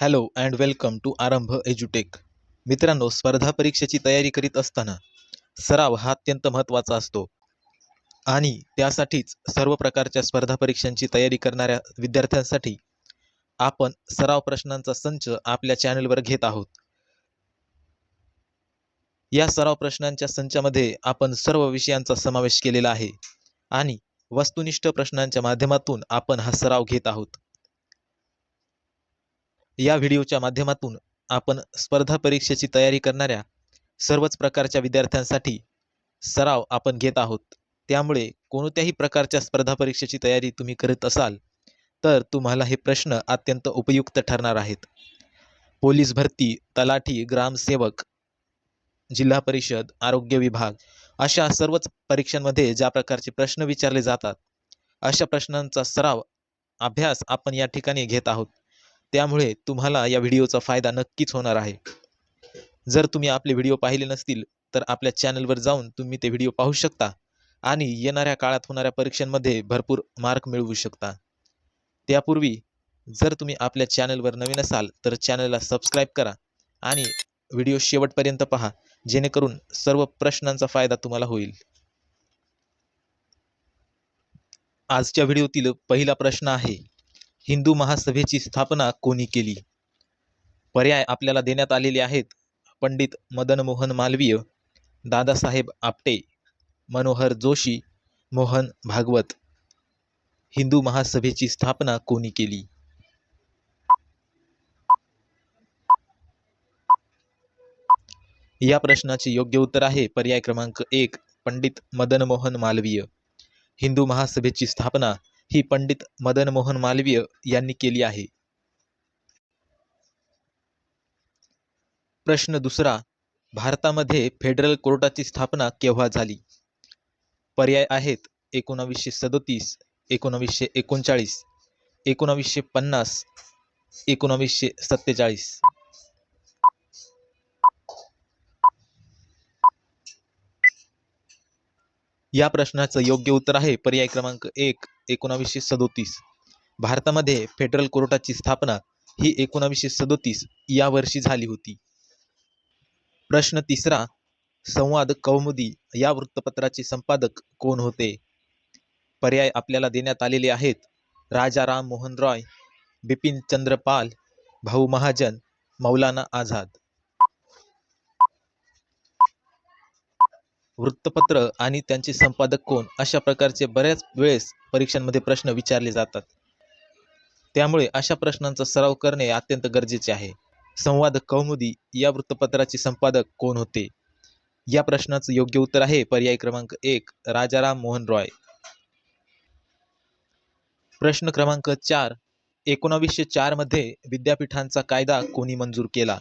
Hello and welcome to आरंभ एज्युटेक मित्रांनो स्पर्धा परीक्षेची तयारी करीत असताना सराव हा अत्यंत महत्त्वाचा असतो. आणि त्यासाठीच सर्व प्रकारच्या स्पर्धा परीक्षांची तयारी करणाऱ्या विद्यार्थ्यांसाठी आपण सराव प्रश्नांचा संच आपल्या चॅनलवर घेत आहोत. या सराव प्रश्नांच्या संचामध्ये आपण सर्व विषयांचा समावेश केलेला आहे आणि वस्तुनिष्ठ प्रश्नांच्या माध्यमातून आपण हा सराव घेत आहोत. या व्हिडिओच्या माध्यमातून आपण स्पर्धा परीक्षेची तयारी करणाऱ्या सर्वच प्रकारच्या विद्यार्थ्यांसाठी सराव आपण घेत आहोत. त्यामुळे कोणत्याही प्रकारच्या स्पर्धा परीक्षेची तयारी तुम्ही करत असाल तर तुम्हाला हे प्रश्न अत्यंत उपयुक्त ठरणार आहेत. पोलीस भरती तलाठी ग्रामसेवक जिल्हा परिषद आरोग्य विभाग अशा सर्वच परीक्षांमध्ये ज्या प्रकारचे प्रश्न विचारले जातात अशा प्रश्नांचा सराव अभ्यास आपण या ठिकाणी घेत आहोत. त्यामुळे तुम्हाला या व्हिडिओचा फायदा नक्कीच होणार आहे. जर तुम्ही आपले व्हिडिओ पाहिले नसतील तर आपल्या चॅनलवर जाऊन तुम्ही ते व्हिडिओ पाहू शकता आणि येणाऱ्या काळात होणाऱ्या परीक्षांमध्ये भरपूर मार्क मिळवू शकता. त्यापूर्वी जर तुम्ही आपल्या चॅनलवर नवीन असाल तर चॅनलला सबस्क्राईब करा आणि व्हिडिओ शेवटपर्यंत पहा जेणेकरून सर्व प्रश्नांचा फायदा तुम्हाला होईल. आजच्या व्हिडिओतील पहिला प्रश्न आहे हिंदू महासभेची स्थापना कोणी केली? पर्याय आपल्याला देण्यात आलेले आहेत. पंडित मदन मोहन मालवीय दादासाहेब आपटे मनोहर जोशी मोहन भागवत. हिंदू महासभेची स्थापना कोणी केली? या प्रश्नाचे योग्य उत्तर आहे पर्याय क्रमांक एक पंडित मदन मोहन मालवीय. हिंदू महासभेची स्थापना ही पंडित मदन मोहन मालवीय यांनी केली आहे. प्रश्न दुसरा भारतामध्ये फेडरल कोर्टाची स्थापना केव्हा झाली? पर्याय आहेत एकोणावीसशे सदोतीस एकोणावीसशे एकोणचाळीस एकोणावीसशे पन्नास एकोणावीसशे सत्तेचाळीस. या प्रश्नाचं योग्य उत्तर आहे पर्याय क्रमांक एक एकोणावीसशे सदोतीस. भारतामध्ये फेडरल कोर्टाची स्थापना ही एकोणावीसशे सदोतीस या वर्षी झाली होती. प्रश्न तिसरा संवाद कौमुदी या वृत्तपत्राचे संपादक कोण होते? पर्याय आपल्याला देण्यात आलेले आहेत. राजा राम मोहन रॉय बिपिन चंद्र पाल भाऊ महाजन मौलाना आझाद. वृत्तपत्र आणि त्यांचे संपादक कोण? अशा प्रकारचे बऱ्याच वेळेस परीक्षांमध्ये प्रश्न विचारले जातात. त्यामुळे अशा प्रश्नांचा सराव करणे अत्यंत गरजेचे आहे. संवाद कौमुदी या वृत्तपत्राचे संपादक कोण होते? या प्रश्नाचं योग्य उत्तर आहे पर्याय क्रमांक एक राजाराम मोहन रॉय. प्रश्न क्रमांक चार एकोणावीसशे चारमध्ये विद्यापीठांचा कायदा कोणी मंजूर केला?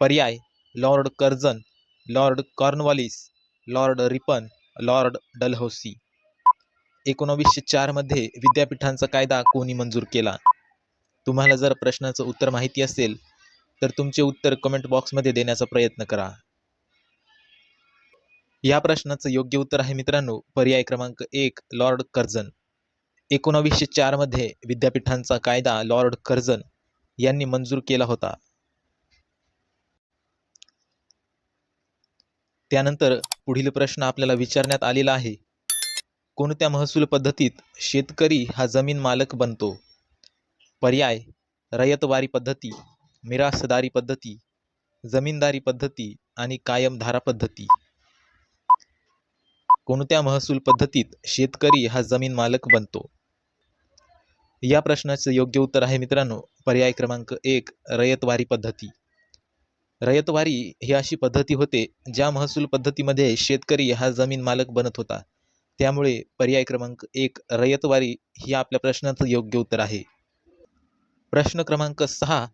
पर्याय Lord Curzon Lord Cornwallis Lord Ripon Lord Dalhousie. एकोणावीसशे चारमध्ये विद्यापीठांचा कायदा कोणी मंजूर केला? तुम्हाला जर प्रश्नाचं उत्तर माहिती असेल तर तुमचे उत्तर कमेंट बॉक्समध्ये देण्याचा प्रयत्न करा. या प्रश्नाचं योग्य उत्तर आहे मित्रांनो पर्याय क्रमांक एक लॉर्ड कर्जन एकोणावीसशे चारमध्ये विद्यापीठांचा कायदा लॉर्ड कर्जन यांनी मंजूर केला होता. त्यानंतर पुढील प्रश्न आपल्याला विचारण्यात आलेला आहे. कोणत्या महसूल पद्धतीत शेतकरी हा जमीन मालक बनतो? पर्याय रयतवारी पद्धती मिरासदारी पद्धती जमीनदारी पद्धती आणि कायमधारा पद्धती. कोणत्या महसूल पद्धतीत शेतकरी हा जमीन मालक बनतो? या प्रश्नाचं योग्य उत्तर आहे मित्रांनो पर्याय क्रमांक एक रयतवारी पद्धती. रयतवारी ही अशी पद्धती होते ज्या महसूल पद्धतीमध्ये शेतकरी हा जमीन मालक बनत होता. त्यामुळे पर्याय क्रमांक एक रयतवारी ही आपल्या प्रश्नाचं योग्य उत्तर आहे. प्रश्न क्रमांक सहा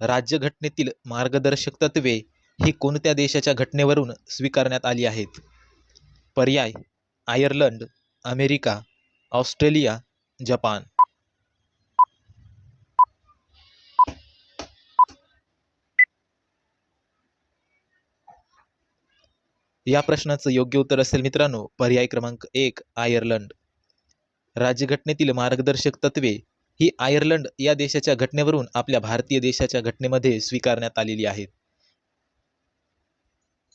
राज्यघटनेतील मार्गदर्शक तत्वे ही कोणत्या देशाच्या घटनेवरून स्वीकारण्यात आली आहेत? पर्याय आयर्लंड अमेरिका ऑस्ट्रेलिया जपान. या प्रश्नाचं योग्य उत्तर असेल मित्रांनो पर्याय क्रमांक एक आयर्लंड. राज्यघटनेतील मार्गदर्शक तत्वे ही आयर्लंड या देशाच्या घटनेवरून आपल्या भारतीय देशाच्या घटनेमध्ये स्वीकारण्यात आलेली आहेत.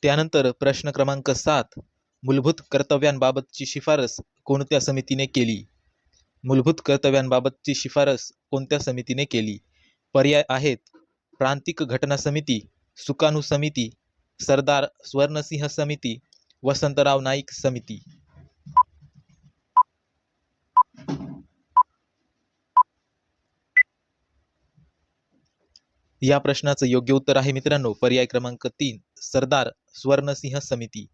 त्यानंतर प्रश्न क्रमांक सात मूलभूत कर्तव्यांबाबतची शिफारस कोणत्या समितीने केली? मूलभूत कर्तव्यांबाबतची शिफारस कोणत्या समितीने केली? पर्याय आहेत प्रांतिक घटना समिती सुकाणू समिती सरदार स्वर्णसिंह समिती वसंतराव नाईक समिती. या प्रश्नाचं योग्य उत्तर आहे मित्रांनो. पर्याय क्रमांक तीन सरदार स्वर्णसिंह समिती.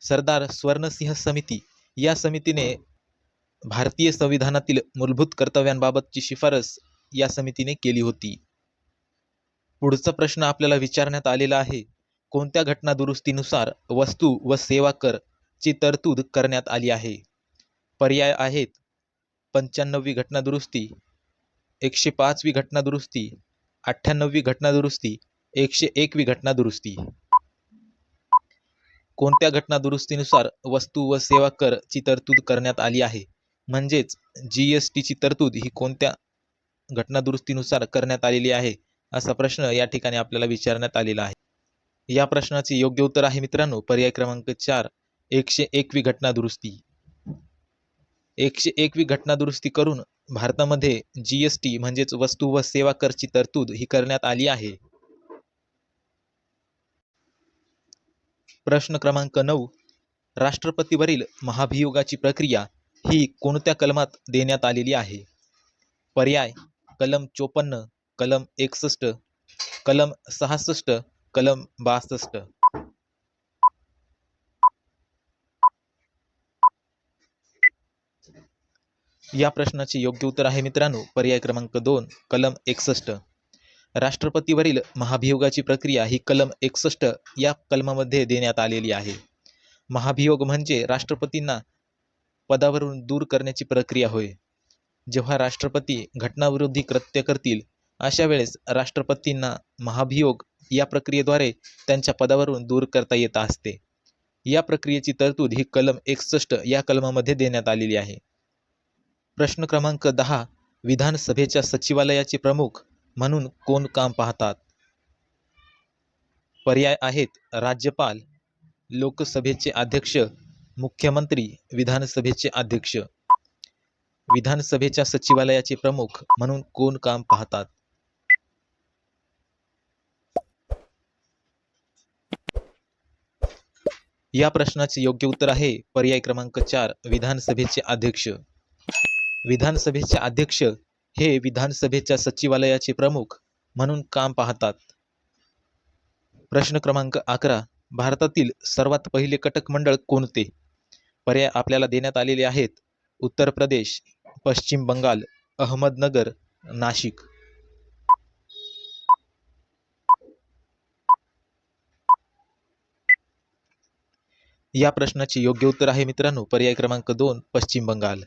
सरदार स्वर्णसिंह समिती या समितीने भारतीय संविधानातील मूलभूत कर्तव्यांबाबतची शिफारस या समितीने केली होती. पुढचा प्रश्न आपल्याला विचारण्यात आलेला आहे. कोणत्या घटना दुरुस्तीनुसार वस्तू व सेवा कर ची तरतूद करण्यात आली आहे? पर्याय आहेत पंच्याण्णववी घटना दुरुस्ती एकशे पाचवी घटना दुरुस्ती अठ्ठ्याण्णववी घटना दुरुस्ती एकशे एकवी घटना दुरुस्ती कोणत्या घटना दुरुस्तीनुसार वस्तू व सेवा कर ची तरतूद करण्यात आली आहे? म्हणजेच जी एस टीची तरतूद ही कोणत्या घटना दुरुस्तीनुसार करण्यात आलेली आहे? असा प्रश्न या ठिकाणी आपल्याला विचारण्यात आलेला आहे. या प्रश्नाचे योग्य उत्तर आहे मित्रांनो. पर्याय क्रमांक चार एकशे एकवी घटना दुरुस्ती. एकशे एकवी घटना दुरुस्ती करून भारतामध्ये जी एस टी म्हणजेच वस्तू व सेवा करची तरतूद ही करण्यात आली आहे. प्रश्न क्रमांक नऊ राष्ट्रपतीवरील महाभियोगाची प्रक्रिया ही कोणत्या कलमात देण्यात आलेली आहे? पर्याय कलम चोपन्न कलम एकसष्ट कलम सहासष्ट कलम बासष्ट. या प्रश्नाचे योग्य उत्तर आहे मित्रांनो पर्याय क्रमांक दोन कलम एकसष्ट. राष्ट्रपतीवरील महाभियोगाची प्रक्रिया ही कलम एकसष्ट या कलमामध्ये देण्यात आलेली आहे. महाभियोग म्हणजे राष्ट्रपतींना पदावरून दूर करण्याची प्रक्रिया होय. जेव्हा राष्ट्रपती घटनाविरोधी कृत्य करतील अशा वेळेस राष्ट्रपतींना महाभियोग या प्रक्रियेद्वारे त्यांच्या पदावरून दूर करता येत असते. या प्रक्रियेची तरतूद ही कलम एकसष्ट या कलमामध्ये देण्यात आलेली आहे. प्रश्न क्रमांक दहा विधानसभेच्या सचिवालयाचे प्रमुख म्हणून कोण काम पाहतात? पर्याय आहेत राज्यपाल लोकसभेचे अध्यक्ष मुख्यमंत्री विधानसभेचे अध्यक्ष. विधानसभेच्या सचिवालयाचे प्रमुख म्हणून कोण काम पाहतात? या प्रश्नाचे योग्य उत्तर आहे. पर्याय क्रमांक चार विधानसभेचे अध्यक्ष. विधानसभेचे अध्यक्ष हे विधानसभेच्या सचिवालयाचे प्रमुख म्हणून काम पाहतात. प्रश्न क्रमांक अकरा भारतातील सर्वात पहिले कटक मंडळ कोणते? पर्याय आपल्याला देण्यात आलेले आहेत. उत्तर प्रदेश पश्चिम बंगाल अहमदनगर नाशिक. या प्रश्नाचे योग्य उत्तर आहे मित्रांनो. पर्याय क्रमांक दोन पश्चिम बंगाल.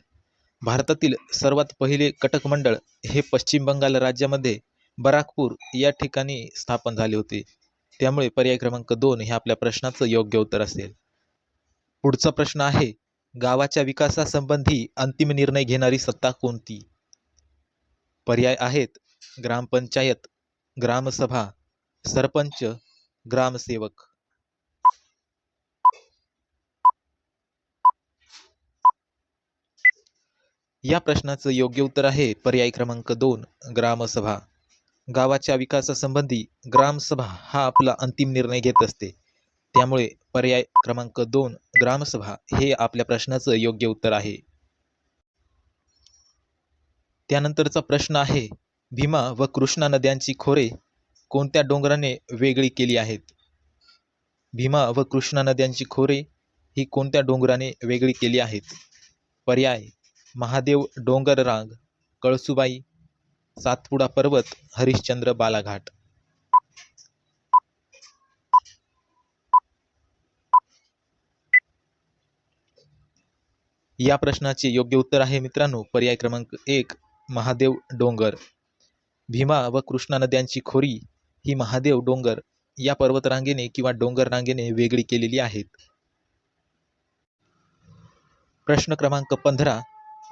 भारतातील सर्वात पहिले कटक मंडळ हे पश्चिम बंगाल राज्यामध्ये बराकपूर या ठिकाणी स्थापन झाले होते. त्यामुळे पर्याय क्रमांक दोन हे आपल्या प्रश्नाचं योग्य उत्तर असेल. पुढचा प्रश्न आहे गावाच्या विकासासंबंधी अंतिम निर्णय घेणारी सत्ता कोणती? पर्याय आहेत ग्रामपंचायत ग्रामसभा सरपंच ग्रामसेवक. या प्रश्नाचं योग्य उत्तर आहे पर्याय क्रमांक दोन ग्रामसभा. गावाच्या विकासासंबंधी ग्रामसभा हा आपला अंतिम निर्णय घेत असते. त्यामुळे पर्याय क्रमांक दोन ग्रामसभा हे आपल्या प्रश्नाचं योग्य उत्तर आहे. त्यानंतरचा प्रश्न आहे भीमा व कृष्णा नद्यांची खोरे कोणत्या डोंगराने वेगळी केली आहेत? भीमा व कृष्णा नद्यांची खोरे ही कोणत्या डोंगराने वेगळी केली आहेत? पर्याय महादेव डोंगर रांग कळसुबाई सातपुडा पर्वत हरिश्चंद्र बालाघाट. या प्रश्नाचे योग्य उत्तर आहे मित्रांनो पर्याय क्रमांक एक महादेव डोंगर. भीमा व कृष्णा नद्यांची खोरी ही महादेव डोंगर या पर्वतरांगेने किंवा डोंगर रांगेने वेगळी केलेली आहेत. प्रश्न क्रमांक पंधरा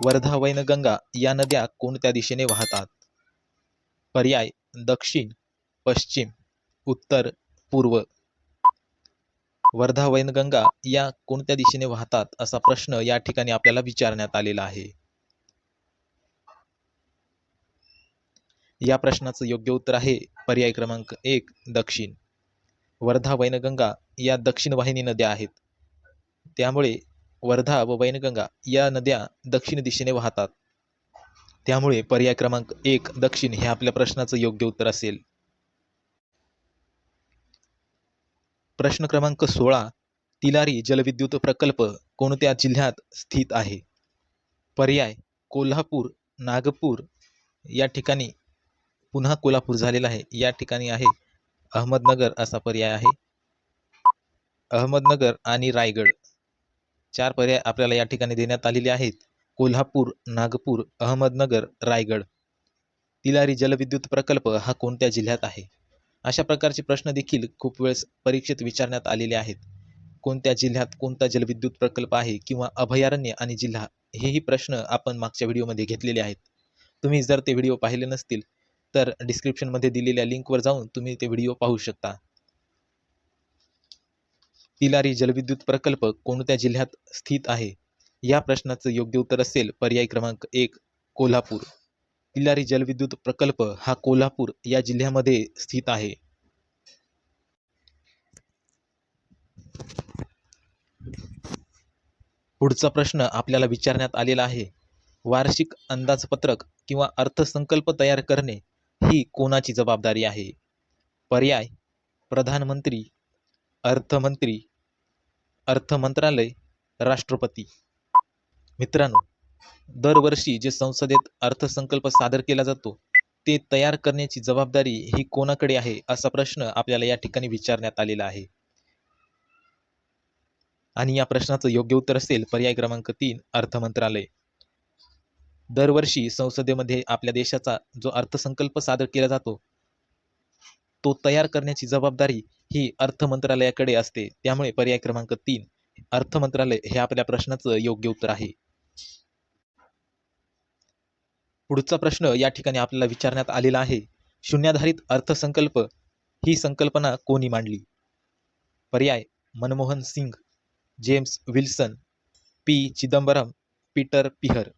वर्धा वैनगंगा या नद्या कोणत्या दिशेने वाहतात? पर्याय दक्षिण पश्चिम उत्तर पूर्व. वर्धा वैनगंगा या कोणत्या दिशेने वाहतात असा प्रश्न या ठिकाणी आपल्याला विचारण्यात आलेला आहे. या प्रश्नाचं योग्य उत्तर आहे पर्याय क्रमांक एक दक्षिण. वर्धा वैनगंगा या दक्षिण वाहिनी नद्या आहेत. त्यामुळे वर्धा व वैनगंगा या नद्या दक्षिण दिशेने वाहतात. त्यामुळे पर्याय क्रमांक एक दक्षिण हे आपल्या प्रश्नाचं योग्य उत्तर असेल. प्रश्न क्रमांक सोळा तिलारी जलविद्युत प्रकल्प कोणत्या जिल्ह्यात स्थित आहे? पर्याय कोल्हापूर नागपूर या ठिकाणी पुन्हा कोल्हापूर झालेला आहे. या ठिकाणी आहे अहमदनगर असा पर्याय आहे. अहमदनगर आणि रायगड. चार पर्याय आपल्याला या ठिकाणी देण्यात आलेले आहेत. कोल्हापूर नागपूर अहमदनगर रायगड. तिलारी जलविद्युत प्रकल्प हा कोणत्या जिल्ह्यात आहे? अशा प्रकारचे प्रश्न देखील खूप वेळेस परीक्षेत विचारण्यात आलेले आहेत. कोणत्या जिल्ह्यात कोणता जलविद्युत प्रकल्प आहे किंवा अभयारण्य आणि जिल्हा हेही प्रश्न आपण मागच्या व्हिडिओमध्ये घेतलेले आहेत. तुम्ही जर ते व्हिडिओ पाहिले नसतील तर डिस्क्रिप्शनमध्ये दिलेल्या लिंकवर जाऊन तुम्ही ते व्हिडिओ पाहू शकता. तिलारी जलविद्युत प्रकल्प कोणत्या जिल्ह्यात स्थित आहे? या प्रश्नाचं योग्य उत्तर असेल पर्याय क्रमांक एक कोल्हापूर. तिलारी जलविद्युत प्रकल्प हा कोल्हापूर या जिल्ह्यामध्ये स्थित आहे. पुढचा प्रश्न आपल्याला विचारण्यात आलेला आहे. वार्षिक अंदाजपत्रक किंवा अर्थसंकल्प तयार करणे ही कोणाची जबाबदारी आहे? पर्याय प्रधानमंत्री अर्थमंत्री अर्थ मंत्रालय राष्ट्रपती. मित्रांनो दरवर्षी जे संसदेत अर्थसंकल्प सादर केला जातो ते तयार करण्याची जबाबदारी ही कोणाकडे आहे असा प्रश्न आपल्याला या ठिकाणी विचारण्यात आलेला आहे. आणि या प्रश्नाचं योग्य उत्तर असेल पर्याय क्रमांक तीन अर्थ मंत्रालय. दरवर्षी संसदेमध्ये आपल्या देशाचा जो अर्थसंकल्प सादर केला जातो तो तयार करण्याची जबाबदारी ही अर्थ मंत्रालयाकडे असते. त्यामुळे पर्याय क्रमांक तीन अर्थ मंत्रालय हे आपल्या प्रश्नाचं योग्य उत्तर आहे. पुढचा प्रश्न या ठिकाणी आपल्याला विचारण्यात आलेला आहे. शून्याधारित अर्थसंकल्प ही संकल्पना कोणी मांडली? पर्याय Manmohan Singh James Wilson P Chidambaram Peter Pyhrr.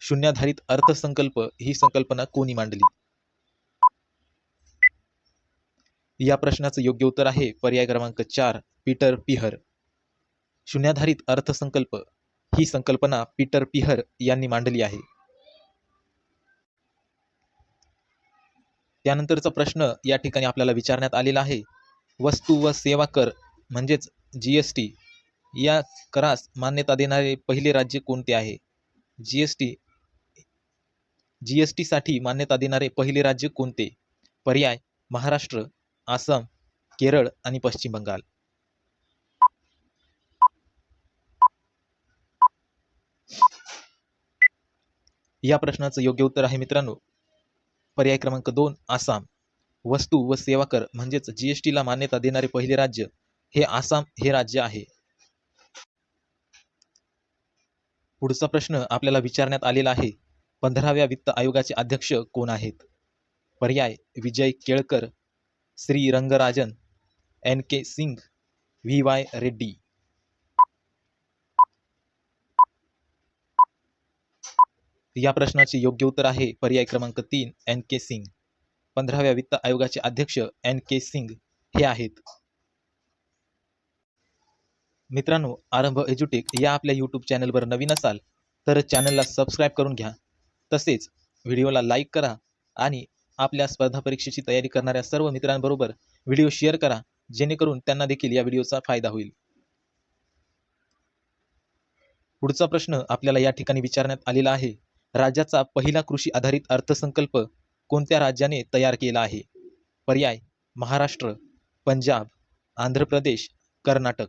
शून्याधारित अर्थसंकल्प ही संकल्पना कोणी मांडली? या प्रश्नाचं योग्य उत्तर आहे. पर्याय क्रमांक चार पीटर पिहर. शून्याधारित अर्थसंकल्प. ही संकल्पना पीटर पिहर यांनी मांडली आहे. त्यानंतरचा प्रश्न या ठिकाणी आपल्याला विचारण्यात आलेला आहे. वस्तू व सेवा कर म्हणजेच जी एस टी या करास मान्यता देणारे पहिले राज्य कोणते आहे? G S T G S टीसाठी मान्यता देणारे पहिले राज्य कोणते? पर्याय महाराष्ट्र आसाम केरळ आणि पश्चिम बंगाल. या प्रश्नाचं योग्य उत्तर आहे मित्रांनो. पर्याय क्रमांक दोन आसाम. वस्तू व सेवा कर म्हणजेच जीएसटीला मान्यता देणारे पहिले राज्य हे आसाम हे राज्य आहे. पुढचा प्रश्न आपल्याला विचारण्यात आलेला आहे पंधराव्या वित्त आयोगाचे अध्यक्ष कोण आहेत? पर्याय Vijay Kelkar Shri Rangarajan N K Singh V Y Reddy. या प्रश्नाचे योग्य उत्तर आहे पर्याय क्रमांक तीन एन के सिंग. पंधराव्या वित्त आयोगाचे अध्यक्ष एन के सिंग हे आहेत. मित्रांनो आरंभ एज्युटेक या आपल्या यूट्यूब चॅनलवर नवीन असाल तर चॅनलला सबस्क्राईब करून घ्या. तसेच व्हिडिओला लाईक करा आणि आपल्या स्पर्धा परीक्षेची तयारी करणाऱ्या सर्व मित्रांबरोबर व्हिडिओ शेअर करा जेणेकरून त्यांना देखील या व्हिडिओचा फायदा होईल. पुढचा प्रश्न आपल्याला या ठिकाणी विचारण्यात आलेला आहे. राज्याचा पहिला कृषी आधारित अर्थसंकल्प कोणत्या राज्याने तयार केला आहे? पर्याय महाराष्ट्र पंजाब आंध्र प्रदेश कर्नाटक.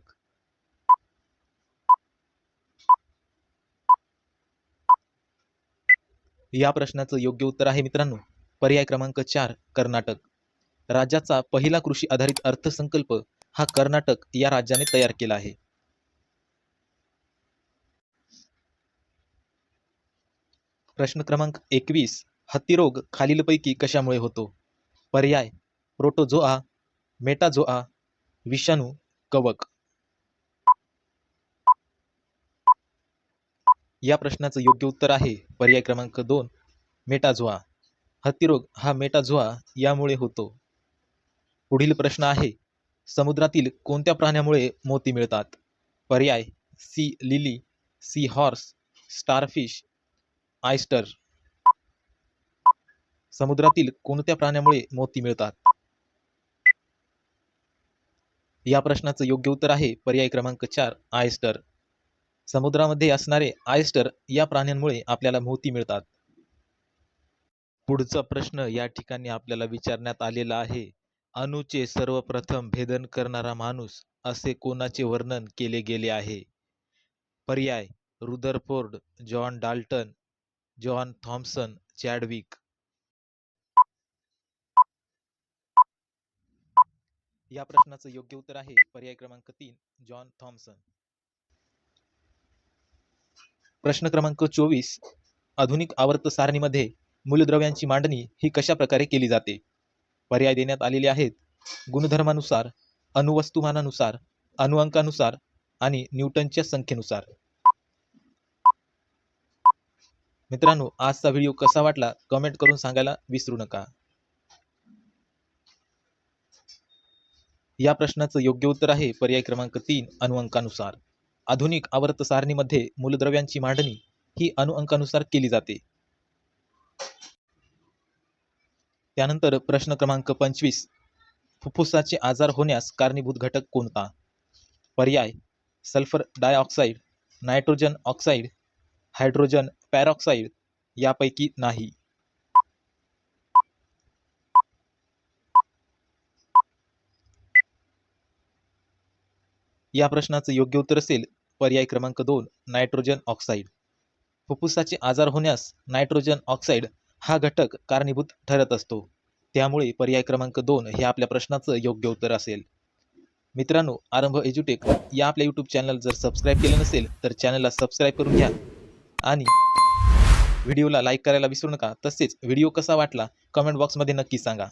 या प्रश्नाचं योग्य उत्तर आहे मित्रांनो. पर्याय क्रमांक चार कर्नाटक. राज्याचा पहिला कृषी आधारित अर्थसंकल्प हा कर्नाटक या राज्याने तयार केला आहे. प्रश्न क्रमांक एकवीस हत्तीरोग खालीलपैकी कशामुळे होतो? पर्याय प्रोटोझोआ मेटाझोआ विषाणू कवक. या प्रश्नाचं योग्य उत्तर आहे. पर्याय क्रमांक दोन मेटाझोआ. हत्तीरोग हा मेटाझोआ यामुळे होतो. पुढील प्रश्न आहे समुद्रातील कोणत्या प्राण्यामुळे मोती मिळतात? पर्याय sea lily sea horse starfish oyster. समुद्रातील कोणत्या प्राण्यामुळे मोती मिळतात? या प्रश्नाचं योग्य उत्तर आहे पर्याय क्रमांक चार आयस्टर. समुद्रामध्ये असणारे आयस्टर या प्राण्यांमुळे आपल्याला मोती मिळतात. पुढचा प्रश्न या ठिकाणी आपल्याला विचारण्यात आलेला आहे. अणूचे सर्वप्रथम भेदन करणारा माणूस असे कोणाचे वर्णन केले गेले आहे? पर्याय Rutherford John Dalton John Thomson Chadwick. या प्रश्नाचं योग्य उत्तर आहे पर्याय क्रमांक तीन जॉन थॉम्सन प्रश्न क्रमांक चोवीस आधुनिक आवर्त सारणीमध्ये मूलद्रव्यांची मांडणी ही कशा प्रकारे केली जाते? पर्याय देण्यात आलेले आहेत. गुणधर्मानुसार अणुवस्तुमानानुसार अणुअंकानुसार आणि न्यूटनच्या संख्येनुसार. मित्रांनो आजचा व्हिडिओ कसा वाटला कमेंट करून सांगायला विसरू नका. या प्रश्नाचं योग्य उत्तर आहे पर्याय क्रमांक तीन अणुअंकानुसार. आधुनिक आवर्त सारणीमध्ये मूलद्रव्यांची मांडणी ही अणुअंकानुसार केली जाते. त्यानंतर प्रश्न क्रमांक पंचवीस. फुफ्फुसाचे आजार होण्यास कारणीभूत घटक कोणता? पर्याय sulphur dioxide nitrogen oxide hydrogen peroxide यापैकी नाही. या प्रश्नाचं योग्य उत्तर असेल पर्याय क्रमांक दोन नायट्रोजन ऑक्साईड फुफ्फुसाचे आजार होण्यास नायट्रोजन ऑक्साईड हा घटक कारणीभूत ठरत असतो. त्यामुळे पर्याय क्रमांक दोन हे आपल्या प्रश्नाचं योग्य उत्तर असेल. मित्रांनो आरंभ एज्युटेक या आपल्या यूट्यूब चॅनल जर सबस्क्राईब केलं नसेल तर चॅनलला सबस्क्राईब करून घ्या. आणि व्हिडिओला लाईक करायला विसरू नका. तसेच व्हिडिओ कसा वाटला कमेंट बॉक्समध्ये नक्की सांगा.